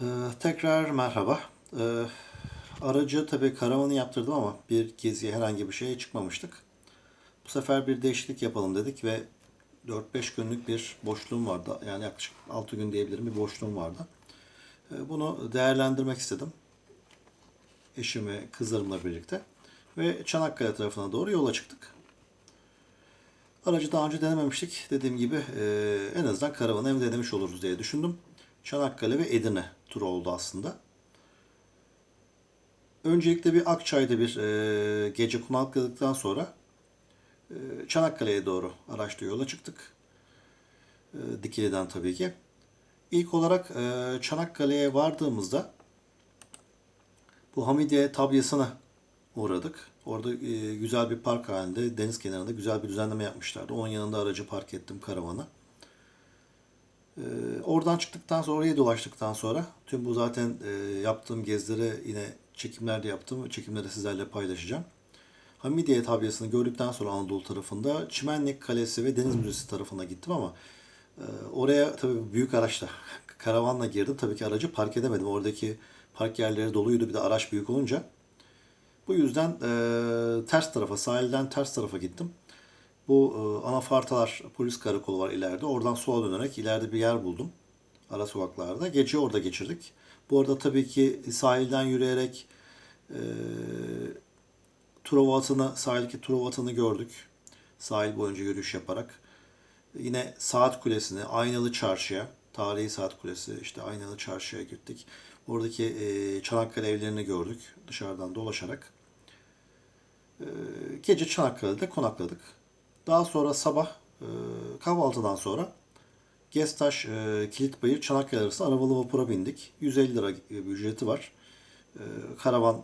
Ee, tekrar merhaba. Ee, aracı tabii karavanı yaptırdım ama bir geziye herhangi bir şeye çıkmamıştık. Bu sefer bir değişiklik yapalım dedik ve 4-5 günlük bir boşluğum vardı. Yani yaklaşık 6 gün diyebilirim bir boşluğum vardı. Ee, bunu değerlendirmek istedim. Eşimi, kızlarımla birlikte. Ve Çanakkale tarafına doğru yola çıktık. Aracı daha önce denememiştik. Dediğim gibi e, en azından karavanı hem denemiş oluruz diye düşündüm. Çanakkale ve Edirne turu oldu aslında. Öncelikle bir Akçay'da bir e, gece konakladıktan sonra e, Çanakkale'ye doğru araçla yola çıktık. E, Dikili'den tabii ki. İlk olarak e, Çanakkale'ye vardığımızda bu Hamidiye tabyasına uğradık. Orada e, güzel bir park halinde deniz kenarında güzel bir düzenleme yapmışlardı. Onun yanında aracı park ettim karavana. E, oradan çıktıktan sonra orayı dolaştıktan sonra tüm bu zaten e, yaptığım gezilere yine çekimler de yaptım. Çekimleri sizlerle paylaşacağım. Hamidiye tabyasını gördükten sonra Anadolu tarafında Çimenlik Kalesi ve Deniz Müzesi tarafına gittim ama e, oraya tabii büyük araçla karavanla girdim. Tabii ki aracı park edemedim. Oradaki park yerleri doluydu. Bir de araç büyük olunca bu yüzden e, ters tarafa, sahilden ters tarafa gittim. Bu e, anafartalar polis karakolu var ileride. Oradan sola dönerek ileride bir yer buldum. Ara sokaklarda. Gece orada geçirdik. Bu arada tabii ki sahilden yürüyerek e, Truva atını, sahildeki Truva atını gördük. Sahil boyunca yürüyüş yaparak. Yine Saat Kulesi'ne, Aynalı Çarşı'ya, Tarihi Saat Kulesi, işte Aynalı Çarşı'ya gittik. Oradaki e, Çanakkale evlerini gördük dışarıdan dolaşarak. E, gece Çanakkale'de konakladık. Daha sonra sabah e, kahvaltıdan sonra Gestaş, e, Kilitbayır, Çanakkale arası arabalı vapura bindik. 150 lira ücreti var. E, karavan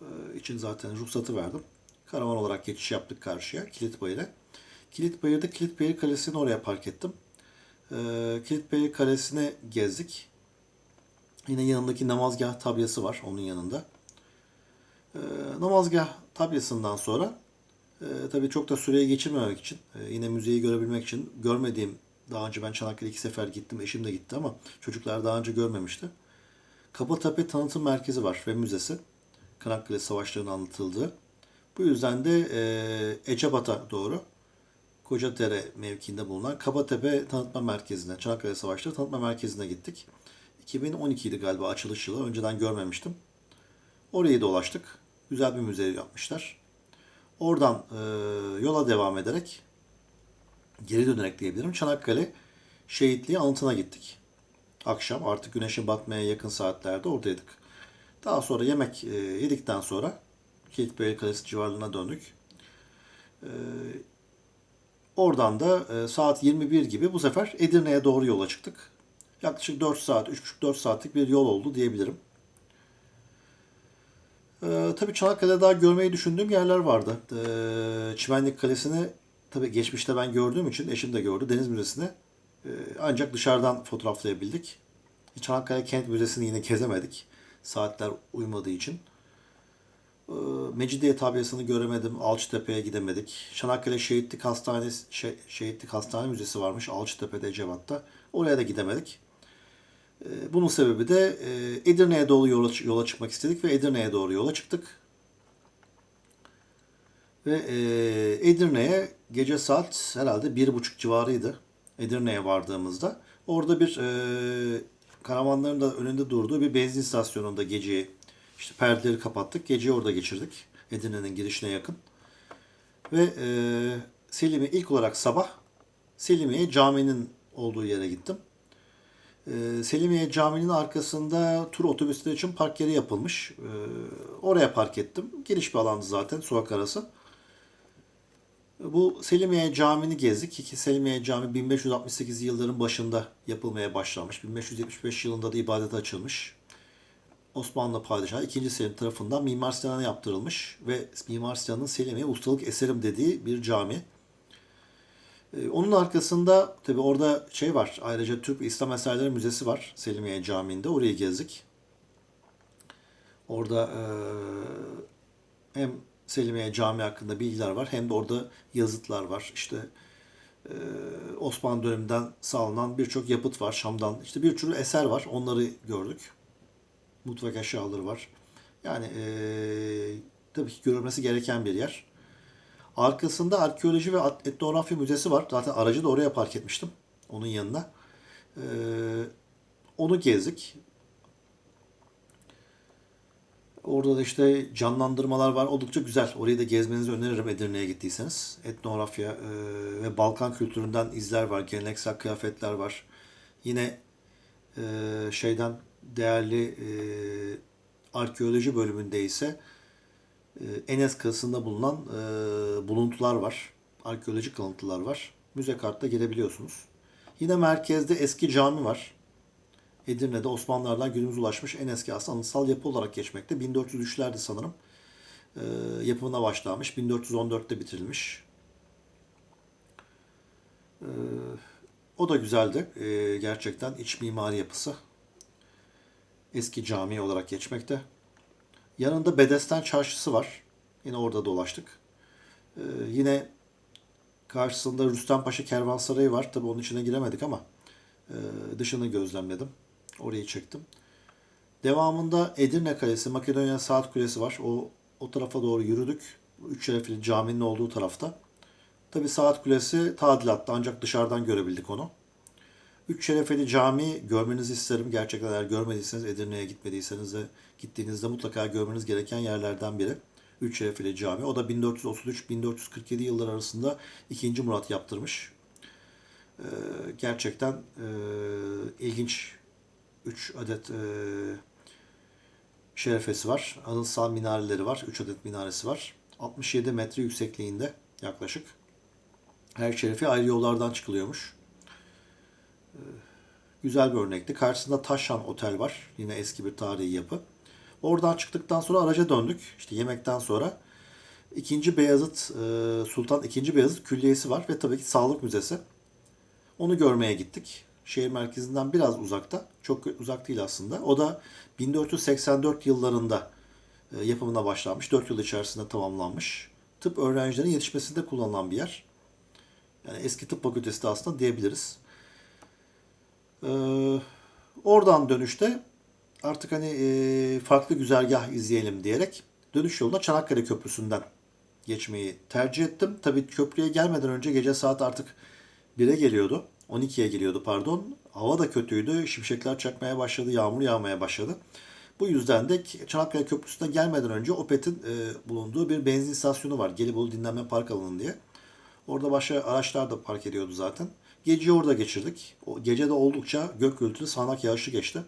e, için zaten ruhsatı verdim. Karavan olarak geçiş yaptık karşıya Kilitbayır'a. Kilitbayır'da Kilitbayır Kalesi'ni oraya park ettim. E, Kilitbayır Kalesi'ni gezdik. Yine yanındaki namazgah tabyası var onun yanında. E, namazgah tabyasından sonra e, tabii çok da süreyi geçirmemek için, e, yine müzeyi görebilmek için görmediğim, daha önce ben Çanakkale iki sefer gittim, eşim de gitti ama çocuklar daha önce görmemişti. Kapatepe Tanıtım Merkezi var ve müzesi. Çanakkale Savaşları'nın anlatıldığı. Bu yüzden de e, Ecebat'a doğru Kocadere mevkiinde bulunan Kapatepe Tanıtma Merkezi'ne, Çanakkale Savaşları Tanıtma Merkezi'ne gittik. 2012 idi galiba açılış yılı. Önceden görmemiştim. Orayı dolaştık. Güzel bir müze yapmışlar. Oradan e, yola devam ederek geri dönerek diyebilirim. Çanakkale Şehitliği anıtına gittik. Akşam artık güneşin batmaya yakın saatlerde oradaydık. Daha sonra yemek e, yedikten sonra Kilitbeyli Kalesi civarlarına döndük. E, oradan da e, saat 21 gibi bu sefer Edirne'ye doğru yola çıktık. Yaklaşık 4 saat, 3,5-4 saatlik bir yol oldu diyebilirim. Ee, tabii Çanakkale'de daha görmeyi düşündüğüm yerler vardı. Ee, Çimenlik Kalesi'ni tabii geçmişte ben gördüğüm için eşim de gördü. Deniz Müzesi'ni e, ancak dışarıdan fotoğraflayabildik. Çanakkale Kent Müzesi'ni yine gezemedik. Saatler uymadığı için. Ee, Mecidiye tabyasını göremedim. Alçıtepe'ye gidemedik. Çanakkale Şehitlik Hastanesi, şey, Şehitlik Hastane Müzesi varmış Alçıtepe'de Ecevat'ta. Oraya da gidemedik. Ee, Bunun sebebi de e, Edirne'ye doğru yola, yola çıkmak istedik ve Edirne'ye doğru yola çıktık. Ve e, Edirne'ye gece saat herhalde bir buçuk civarıydı. Edirne'ye vardığımızda. Orada bir e, karavanların da önünde durduğu bir benzin istasyonunda geceyi işte perdeleri kapattık. Geceyi orada geçirdik. Edirne'nin girişine yakın. Ve e, Selimi ilk olarak sabah Selimiye caminin olduğu yere gittim. Ee, Selimiye Camii'nin arkasında tur otobüsleri için park yeri yapılmış. Ee, oraya park ettim. Geniş bir alandı zaten sokak arası. Bu Selimiye Camii'ni gezdik. Ki Selimiye Camii 1568 yılların başında yapılmaya başlanmış. 1575 yılında da ibadete açılmış. Osmanlı Padişahı 2. Selim tarafından Mimar Sinan'a yaptırılmış ve Mimar Sinan'ın Selimiye ustalık eserim dediği bir cami. Ee, Onun arkasında tabi orada şey var. Ayrıca Türk İslam Eserleri Müzesi var Selimiye Camii'nde. Orayı gezdik. Orada e, hem Selimiye Camii hakkında bilgiler var hem de orada yazıtlar var. İşte e, Osmanlı döneminden sağlanan birçok yapıt var Şam'dan. İşte bir sürü eser var. Onları gördük. Mutfak eşyaları var. Yani eee tabii ki görülmesi gereken bir yer. Arkasında arkeoloji ve etnografya müzesi var. Zaten aracı da oraya park etmiştim. Onun yanına. Eee, onu gezdik. Orada da işte canlandırmalar var. Oldukça güzel. Orayı da gezmenizi öneririm Edirne'ye gittiyseniz. Etnografya e, ve Balkan kültüründen izler var. Geleneksel kıyafetler var. Yine e, şeyden değerli e, arkeoloji bölümünde ise Enes Kıyası'nda bulunan e, buluntular var. Arkeolojik kalıntılar var. Müze kartla girebiliyorsunuz. Yine merkezde eski cami var. Edirne'de Osmanlılardan günümüze ulaşmış en eski aslında anıtsal yapı olarak geçmekte. 1403'lerde sanırım e, yapımına başlanmış. 1414'te bitirilmiş. E, o da güzeldi. E, gerçekten iç mimari yapısı. Eski cami olarak geçmekte. Yanında Bedesten Çarşısı var. Yine orada dolaştık. E, yine karşısında Rüstempaşa Kervansarayı var. Tabi onun içine giremedik ama e, dışını gözlemledim. Orayı çektim. Devamında Edirne Kalesi, Makedonya Saat Kulesi var. O o tarafa doğru yürüdük. Üç şerefli caminin olduğu tarafta. Tabi Saat Kulesi tadilatta ancak dışarıdan görebildik onu. Üç şerefeli cami görmenizi isterim. Gerçekten eğer görmediyseniz Edirne'ye gitmediyseniz de gittiğinizde mutlaka görmeniz gereken yerlerden biri. Üç şerefeli cami. O da 1433-1447 yıllar arasında 2. Murat yaptırmış. Ee, gerçekten e, ilginç 3 adet e, şerefesi var. Anıtsal minareleri var. 3 adet minaresi var. 67 metre yüksekliğinde yaklaşık. Her şerefe ayrı yollardan çıkılıyormuş. Güzel bir örnekti. Karşısında Taşhan Otel var. Yine eski bir tarihi yapı. Oradan çıktıktan sonra araca döndük. İşte yemekten sonra. İkinci Beyazıt, e, Sultan II. Beyazıt Külliyesi var ve tabii ki Sağlık Müzesi. Onu görmeye gittik şehir merkezinden biraz uzakta. Çok uzak değil aslında. O da 1484 yıllarında e, yapımına başlanmış. 4 yıl içerisinde tamamlanmış. Tıp öğrencilerinin yetişmesinde kullanılan bir yer. Yani eski tıp fakültesi de aslında diyebiliriz. Ee, oradan dönüşte artık hani e, farklı güzergah izleyelim diyerek dönüş yoluna Çanakkale Köprüsü'nden geçmeyi tercih ettim. Tabii köprüye gelmeden önce gece saat artık 1'e geliyordu. 12'ye geliyordu pardon. Hava da kötüydü. Şimşekler çakmaya başladı. Yağmur yağmaya başladı. Bu yüzden de Çanakkale Köprüsü'ne gelmeden önce Opet'in e, bulunduğu bir benzin istasyonu var. Gelibolu Dinlenme Park Alanı diye. Orada başka araçlar da park ediyordu zaten. Geceyi orada geçirdik. O, gece de oldukça gök gürültülü sağanak yağışlı geçti.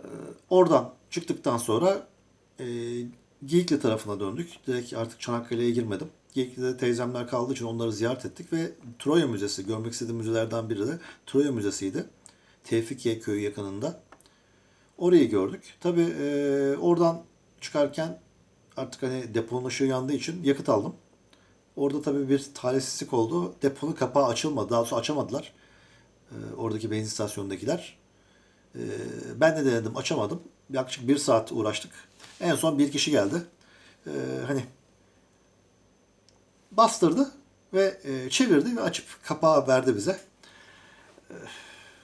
E, oradan çıktıktan sonra e, Geyikli tarafına döndük. Direkt artık Çanakkale'ye girmedim. Geyikli'de teyzemler kaldığı için onları ziyaret ettik ve Troya Müzesi, görmek istediğim müzelerden biri de Troya Müzesi'ydi. Tevfikiye Köyü yakınında. Orayı gördük. Tabi e, oradan çıkarken artık hani deponun ışığı yandığı için yakıt aldım. Orada tabii bir talihsizlik oldu. Deponun kapağı açılmadı. Daha sonra açamadılar. E, oradaki benzin istasyonundakiler. E, ben de denedim açamadım. Yaklaşık bir saat uğraştık. En son bir kişi geldi. E, hani bastırdı ve e, çevirdi ve açıp kapağı verdi bize. E,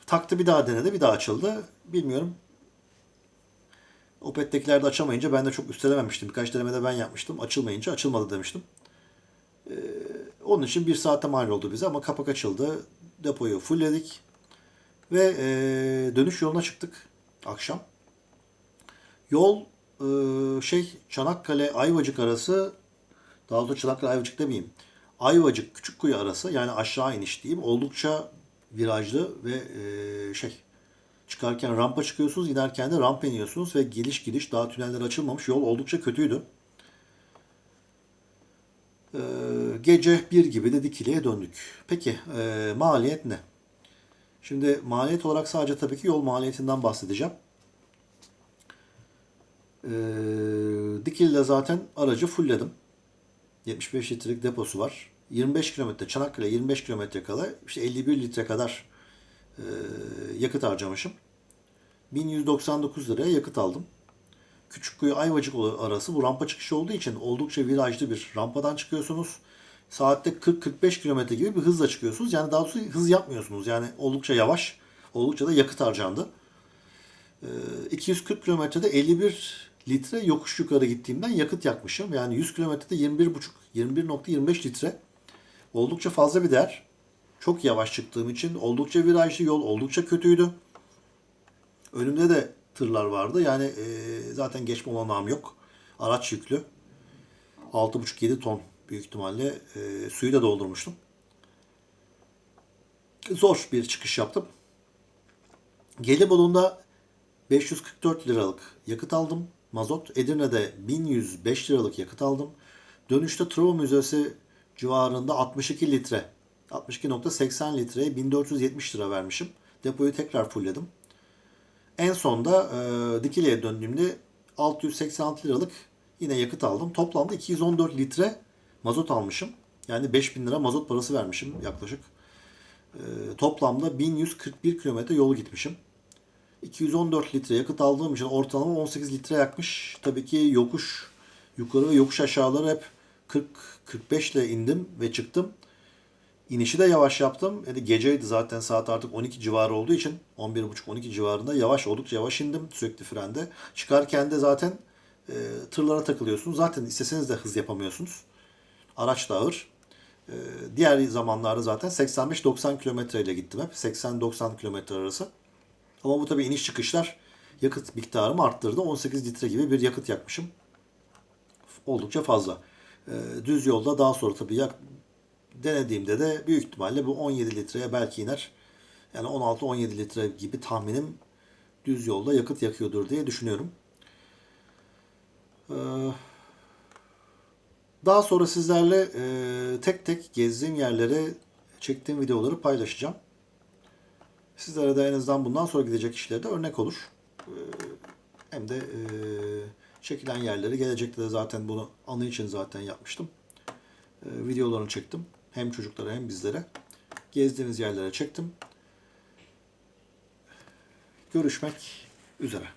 taktı bir daha denedi, bir daha açıldı. Bilmiyorum. Opet'tekiler de açamayınca ben de çok üstelememiştim. Birkaç denemede ben yapmıştım. Açılmayınca açılmadı demiştim. E, onun için bir saate mal oldu bize ama kapak açıldı. Depoyu fullledik. Ve e, dönüş yoluna çıktık akşam. Yol e, şey Çanakkale Ayvacık arası daha doğrusu Çanakkale Ayvacık demeyeyim. Ayvacık Küçükkuyu arası yani aşağı iniş diyeyim. Oldukça virajlı ve e, şey çıkarken rampa çıkıyorsunuz, inerken de rampa iniyorsunuz ve geliş gidiş daha tüneller açılmamış. Yol oldukça kötüydü. E, gece bir gibi de Dikili'ye döndük. Peki e, maliyet ne? Şimdi maliyet olarak sadece tabii ki yol maliyetinden bahsedeceğim. E, Dikili'de zaten aracı fullledim. 75 litrelik deposu var. 25 kilometre Çanakkale 25 kilometre kala işte 51 litre kadar e, yakıt harcamışım. 1199 liraya yakıt aldım. Küçükkuyu Ayvacık arası bu rampa çıkışı olduğu için oldukça virajlı bir rampadan çıkıyorsunuz. Saatte 40-45 kilometre gibi bir hızla çıkıyorsunuz. Yani daha doğrusu hız yapmıyorsunuz. Yani oldukça yavaş, oldukça da yakıt harcandı. Ee, 240 kilometrede 51 litre yokuş yukarı gittiğimden yakıt yakmışım. Yani 100 kilometrede 21,5 21.25 litre. Oldukça fazla bir değer. Çok yavaş çıktığım için oldukça virajlı yol oldukça kötüydü. Önümde de tırlar vardı. Yani e, zaten geçme olanağım yok. Araç yüklü. 6,5-7 ton büyük ihtimalle e, suyu da doldurmuştum. Zor bir çıkış yaptım. Gelibolu'nda 544 liralık yakıt aldım. Mazot. Edirne'de 1105 liralık yakıt aldım. Dönüşte Truva Müzesi civarında 62 litre, 62.80 litreye 1470 lira vermişim. Depoyu tekrar fullledim. En sonda e, Dikili'ye döndüğümde 686 liralık yine yakıt aldım. Toplamda 214 litre mazot almışım. Yani 5000 lira mazot parası vermişim yaklaşık. E, toplamda 1141 kilometre yol gitmişim. 214 litre yakıt aldığım için ortalama 18 litre yakmış. Tabii ki yokuş yukarı ve yokuş aşağıları hep 40-45 ile indim ve çıktım. İnişi de yavaş yaptım. Yani geceydi zaten saat artık 12 civarı olduğu için 11.30-12 civarında yavaş oldukça yavaş indim sürekli frende. Çıkarken de zaten e, tırlara takılıyorsunuz. Zaten isteseniz de hız yapamıyorsunuz. Araç da ağır. E, diğer zamanlarda zaten 85-90 kilometre ile gittim hep. 80-90 kilometre arası. Ama bu tabii iniş çıkışlar yakıt miktarımı arttırdı. 18 litre gibi bir yakıt yakmışım. Oldukça fazla. Ee, düz yolda daha sonra tabii yak, denediğimde de büyük ihtimalle bu 17 litreye belki iner. Yani 16-17 litre gibi tahminim düz yolda yakıt yakıyordur diye düşünüyorum. Ee, daha sonra sizlerle e, tek tek gezdiğim yerlere çektiğim videoları paylaşacağım. Sizlere de en azından bundan sonra gidecek işlerde örnek olur. Ee, hem de e, çekilen yerleri gelecekte de zaten bunu anı için zaten yapmıştım. Ee, videolarını çektim. Hem çocuklara hem bizlere. Gezdiğimiz yerlere çektim. Görüşmek üzere.